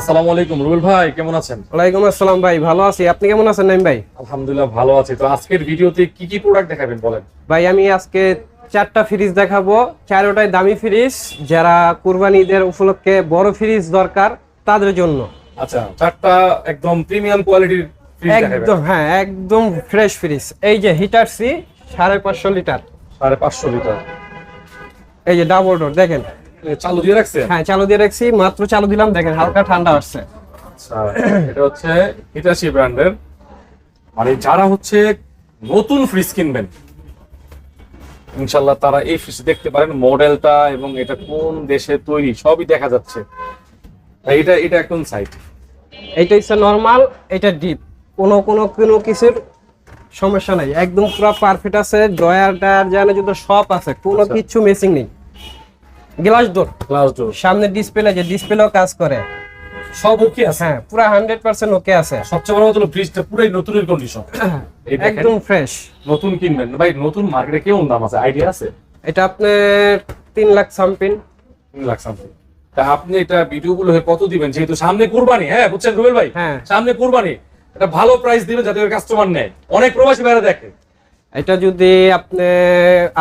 আসসালামু আলাইকুম রুবেল ভাই কেমন আছেন? ওয়ালাইকুম আসসালাম ভাই ভালো আছি। আপনি কেমন আছেন নাইম ভাই? আলহামদুলিল্লাহ ভালো আছি। তো আজকের ভিডিওতে কি কি প্রোডাক্ট দেখাবেন বলেন? ভাই আমি আজকে চারটা ফ্রিজ দেখাবো। চারোটাই দামি ফ্রিজ যারা কুরবানি ঈদের উপলক্ষে বড় ফ্রিজ দরকার তাদের জন্য। আচ্ছা চারটা একদম প্রিমিয়াম কোয়ালিটির একদম হ্যাঁ একদম ফ্রেশ ফ্রিজ এই যে হিটার সি সাড়ে পাঁচশো লিটার সাড়ে পাঁচশো লিটার এই যে ডাবল ডোর দেখেন। চালু দিয়ে রাখছেন? হ্যাঁ চালু দিয়ে রাখছি। মাত্র চালু দিলাম দেখেন হালকা ঠান্ডা আসছে। আচ্ছা এটা হচ্ছে হিটাচি ব্র্যান্ডের। মানে যারা হচ্ছে নতুন ফ্রিজ কিনবেন ইনশাল্লাহ তারা এই ফ্রিজ দেখতে পারেন মডেলটা এবং এটা কোন দেশে তৈরি সবই দেখা যাচ্ছে। এটা এটা একদম সাইট এইটা হচ্ছে নর্মাল এটা ডিপ কোনো কোনো কোনো কিছুর সমস্যা নাই। একদম পুরো পারফেক্ট আছে ড্রয়ার টায়ার জানে যত সব আছে কোনো আচ্ছা। কিছু মিসিং নেই। Glass door. Glass door. সামনে ডিসপ্লে যে ডিসপ্লেও কাজ করে। সব ওকে আছে? হ্যাঁ পুরো হান্ড্রেড পার্সেন্ট ওকে আছে। সবচেয়ে বড় কথা হলো ফ্রিজটা পুরাই নতুনের কন্ডিশন একদম ফ্রেশ নতুন কিনবেন ভাই নতুন মার্কেটে কেমন দাম আছে? আইডিয়া আছে? এটা আপনার তিন লাখ সামথিং তিন লাখ সামথিং তা আপনি এটা ভিডিও গুলো কত দিবেন? যেহেতু সামনে কুরবানি হ্যাঁ বুঝছেন রুবেল ভাই? হ্যাঁ। সামনে কুরবানি। এটা ভালো প্রাইস দিবেন যাতে কাস্টমার নেয়। অনেক প্রবাসী বাইরে দেখে এটা যদি আপনি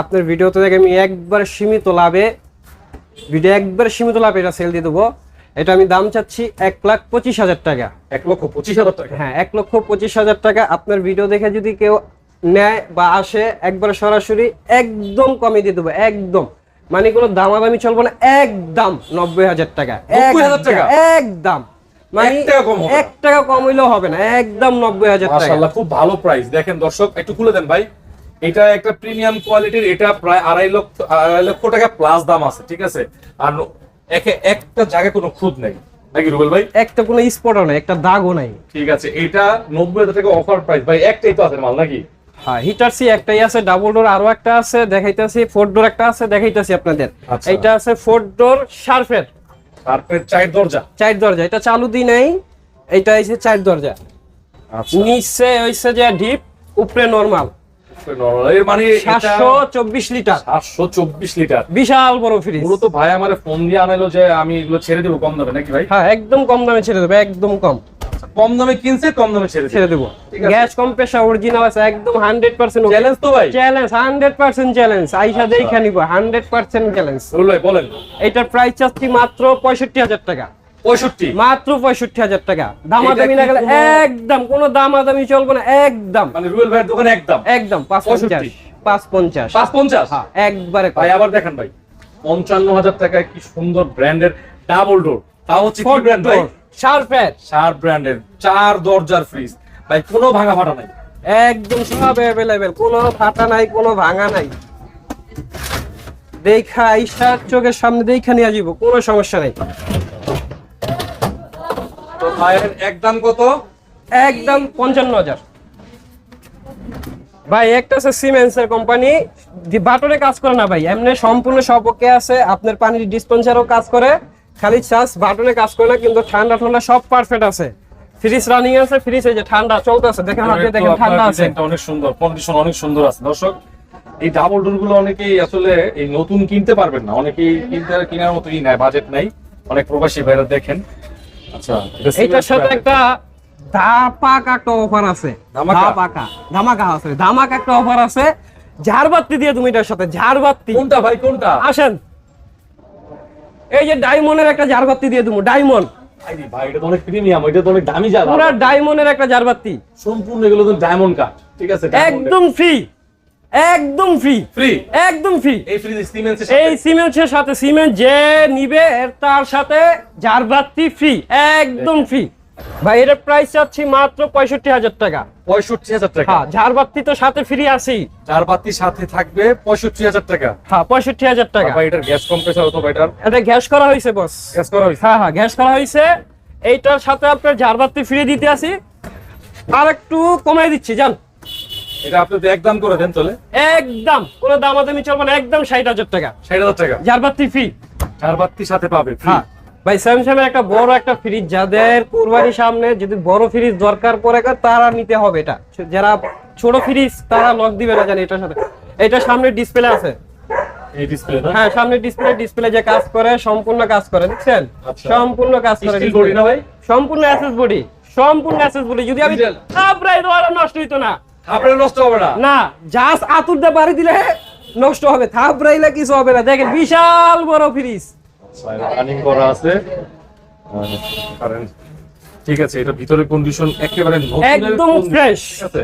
আপনার ভিডিওতে দেখে আমি একবার সীমিত লাভে ভিডিও একবার সীমিত লাভে এটা সেল দিয়ে দেবো। এটা আমি দাম চাচ্ছি এক লাখ পঁচিশ হাজার টাকা। এক লক্ষ পঁচিশ হাজার টাকা? হ্যাঁ এক লক্ষ পঁচিশ হাজার টাকা। আপনার ভিডিও দেখে যদি কেউ নেয় বা আসে একবার সরাসরি একদম কমে দিয়ে দেবো একদম। মানে কোনো দামাদামি চলবো না একদম নব্বই হাজার টাকা। 90,000 টাকা? একদম। মানে এক টাকা কম এক টাকা কম হইলেও হবে না একদম নব্বই হাজার টাকা। খুব ভালো প্রাইস দেখেন দর্শক একটু খুলে দেন ভাই। এটা একটা প্রিমিয়াম কোয়ালিটির এটা প্রায় আড়াই লক্ষ আড়াই লক্ষ টাকা প্লাস দাম আছে ঠিক আছে? আর একে একটা জায়গায় কোনো খুদ নেই। নাকি রুবেল ভাই? একটা কোনো স্পটও নাই একটা দাগও নাই। ঠিক আছে এটা নব্বই হাজার টাকা অফার প্রাইস ভাই একটাই তো আছে মাল নাকি? হ্যাঁ হিটার সি একটাই আছে ডাবল ডোর আরও একটা আছে দেখাইতেছি ফোর ডোর একটা আছে দেখাইতেছি আপনাদের। আচ্ছা। আছে ফোর ডোর শার্পের দরজা? চার দরজা এটা চালু দি নাই চার দরজা। আচ্ছা। নিচে হইছে যে ডিপ উপরে নরমাল এর মানে লিটার। বিশাল বড় ফ্রিজ মূলত ভাই আমার ফোন দিয়ে আনাইলো যে আমি এগুলো ছেড়ে দেবো কম দামে নাকি ভাই? হ্যাঁ একদম কম দামে ছেড়ে দেবো একদম কম। কম দামে কিনছে কম দামে ছেড়ে ছেড়ে দেবো। অরিজিনাল আছে। একদম হান্ড্রেড পার্সেন্ট চ্যালেঞ্জ তো ভাই। চ্যালেঞ্জ হান্ড্রেড পার্সেন্ট চ্যালেঞ্জ আইসা দেখে নিব হান্ড্রেড পার্সেন্ট চ্যালেঞ্জ বলেন। এটার প্রাইস চাচ্ছি মাত্র পঁয়ষট্টি হাজার টাকা। পঁয়ষট্টি। মাত্র পঁয়ষট্টি হাজার টাকা। দামাদামি না গেলে একদম কোনো দামাদামি চলবে না একদম। মানে রুয়েল ভাইয়ের দোকানে একদম? একদম পাঁচ পঞ্চাশ। 65 পাঁচ পঞ্চাশ। পাঁচ পঞ্চাশ? হ্যাঁ, একবারে ভাই আবার দেখেন ভাই পঞ্চান্ন হাজার টাকায় কি সুন্দর ব্র্যান্ডের ডাবল ডোর। তাও হচ্ছে কি ব্র্যান্ড ভাই? শার্পের চার ব্র্যান্ডের চার দরজার ফ্রিজ ভাই কোনো ভাঙা ফাটা নাই। একদম সব অ্যাভেলেবেল কোনো ফাটা নাই কোনো ভাঙা নাই। দেখা চোখের সামনে দেখা নিয়ে যাব কোনো সমস্যা নাই। তো একদম কত? একদম পঞ্চান্ন হাজার। ভাই একটা আছে সিমেন্সের কোম্পানি বাটনে কাজ করে না ভাই এমনি সম্পূর্ণ সব ওকে আছে আপনার পানির ডিসপেন্সারও কাজ করে খালি চার্জ বাটনে কাজ করে না কিন্তু ঠান্ডা ঠান্ডা সব পারফেক্ট আছে। ফ্রিজ রানিং আছে ফ্রিজ এই যে ঠান্ডা চলতেছে দেখেন হাতে দেখেন ঠান্ডা আছে। অনেক সুন্দর কন্ডিশন অনেক সুন্দর আছে। দর্শক এই ডাবল ডোরগুলো অনেকেই আসলে এই নতুন কিনতে পারবেন না অনেকেই কিনতে কেনার মতোই নাই বাজেট নাই। অনেক প্রবাসী ভাইরা দেখেন। আচ্ছা এটা এইটার Siemens সাথে একটা ধাপাকা একটা অফার আছে। ধাপাকা ধামাকা আছে ধামাকা একটা অফার আছে। ঝাড়বাতি দিয়ে তুমি এটার সাথে ঝাড়বাতি কোনটা ভাই কোনটা? আসেন। এই যে ডায়মন্ডের একটা ঝাড়বাতি দিয়ে তুমি ডায়মন্ড। ভাই এটা তো অনেক প্রিমিয়াম এটা তো অনেক দামি জায়গা পুরা ডায়মন্ডের একটা ঝাড়বাতি সম্পূর্ণ এগুলো তো ডায়মন্ড কাট ঠিক আছে? একদম ফ্রি একদম ফ্রি ফ্রি একদম ফ্রি এই সিমেন্টের সাথে? সিমেন্ট যে নিবে এর তার সাথে ঝাড়বাতি ফ্রি একদম ফ্রি ভাই প্রাইস চাচ্ছি মাত্র পঁয়ষট্টি হাজার টাকা। পঁয়ষট্টি হাজার টাকা। হ্যাঁ ঝাড়বাতি তো সাথে ফ্রি আছেই। সাথে থাকবে পঁয়ষট্টি হাজার টাকা। হ্যাঁ পঁয়ষট্টি হাজার টাকা। ভাই এটার গ্যাস কম্প্রেসার অথবা এটার এটা গ্যাস করা হয়েছে বস গ্যাস করা হয়েছে? হ্যাঁ হ্যাঁ গ্যাস করা হয়েছে। এইটার সাথে আপনার ঝাড়বাতি ফ্রি দিতে আসি আর একটু কমাই দিচ্ছি জান এটা আপনি তো একদম করে দেন চলে একদম। কোনো দামাদামি চলবে না একদম ষাট হাজার টাকা। ষাট হাজার টাকা। ঝাড়বাতি ফ্রি চার সাথে পাবে হ্যাঁ। ভাই স্যামসাং একটা বড় একটা ফ্রিজ যাদের কুরবানির সামনে যদি বড় ফ্রিজ দরকার পড়ে তারা নিতে হবে এটা। যারা ছোট ফ্রিজ তারা লক দিবে না জানি এটার সাথে। এটা সামনে ডিসপ্লে আছে। এই ডিসপ্লে হ্যাঁ সামনে ডিসপ্লে ডিসপ্লে যে কাজ করে সম্পূর্ণ কাজ করে দেখছেন? আচ্ছা। সম্পূর্ণ কাজ করে বডি না ভাই? সম্পূর্ণ অ্যাসেস বডি সম্পূর্ণ অ্যাসেস বডি যদি আমি নষ্ট হইতো না। আপনার নষ্ট হবে না। না জাস্ট আতুর দিয়ে বাড়ি দিলে নষ্ট হবে থাপড়াইলে কিছু হবে না। দেখেন বিশাল বড় ফ্রিজ। রানিং করা আছে। ঠিক আছে এটা ভিতরে কন্ডিশন একেবারে একদম আছে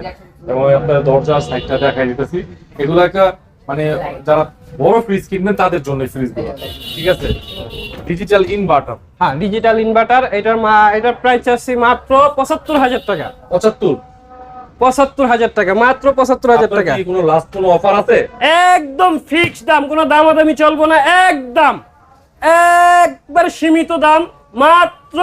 এবং আপনার দরজা সাইডটা দেখাই দিতেছি। এগুলো একটা মানে যারা বড় ফ্রিজ কিনবেন তাদের জন্য ফ্রিজগুলো ঠিক আছে? ডিজিটাল ইনভার্টার হ্যাঁ ডিজিটাল ইনভার্টার এটার মা এটার প্রাইস চাচ্ছি মাত্র পঁচাত্তর হাজার টাকা। পঁচাত্তর? পঁচাত্তর হাজার টাকা মাত্র পঁচাত্তর হাজার টাকা। কোনো লাস্ট কোনো অফার আছে? একদম ফিক্স দাম কোনো দামাদামি চলবো না একদম। একবার সীমিত দাম মাত্র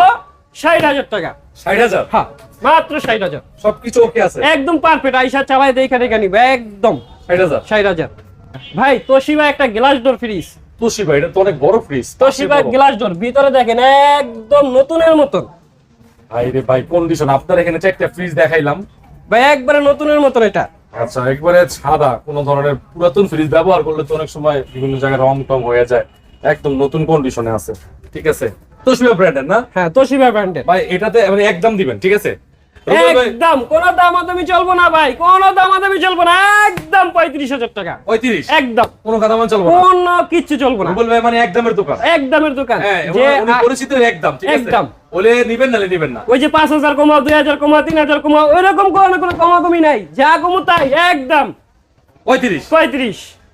ষাট হাজার টাকা। ষাট হাজার? হ্যাঁ মাত্র ষাট হাজার। সবকিছু ওকে আছে? একদম পারফেক্ট আইসা চালাই দেখে দেখে নিবে একদম। ষাট হাজার? ষাট হাজার। ভাই তোশিবা একটা গ্লাস ডোর ফ্রিজ তোশিবা এটা তো অনেক বড় ফ্রিজ তোশিবা গ্লাস ডোর ভিতরে দেখেন একদম নতুনের মতন। ভাই ভাই কন্ডিশন আপনার এখানে চারটা ফ্রিজ দেখাইলাম। ভাই একবারে নতুনের মতন এটা। আচ্ছা একবারে সাদা কোন ধরনের পুরাতন ফ্রিজ ব্যবহার করলে তো অনেক সময় বিভিন্ন জায়গায় রং টং হয়ে যায় একদম নতুন কন্ডিশনে আছে ঠিক আছে? তোশিবা ব্র্যান্ডের না? হ্যাঁ তোশিবা ব্র্যান্ডের ভাই এটাতে মানে একদম দিবেন ঠিক আছে? একদম কোন দামাদামি চলবো না ভাই কোন দামাদামি চলবো না একদম পঁয়ত্রিশ হাজার টাকা। পঁয়ত্রিশ? একদম। কোনো কথা মান চলবো না? কোন কিচ্ছু চলবো না। ভাই মানে একদমের দোকান। একদমের দোকান। হ্যাঁ যে পরিচিত একদম ঠিক একদম। বলে নিবেন নালে নিবেন না। ওই যে পাঁচ হাজার কমা দুই হাজার কমাও তিন হাজার কমাও ওই রকম কোনো কোনো কমা কমি নাই। যা কমো তাই একদম। পঁয়ত্রিশ। পঁয়ত্রিশ।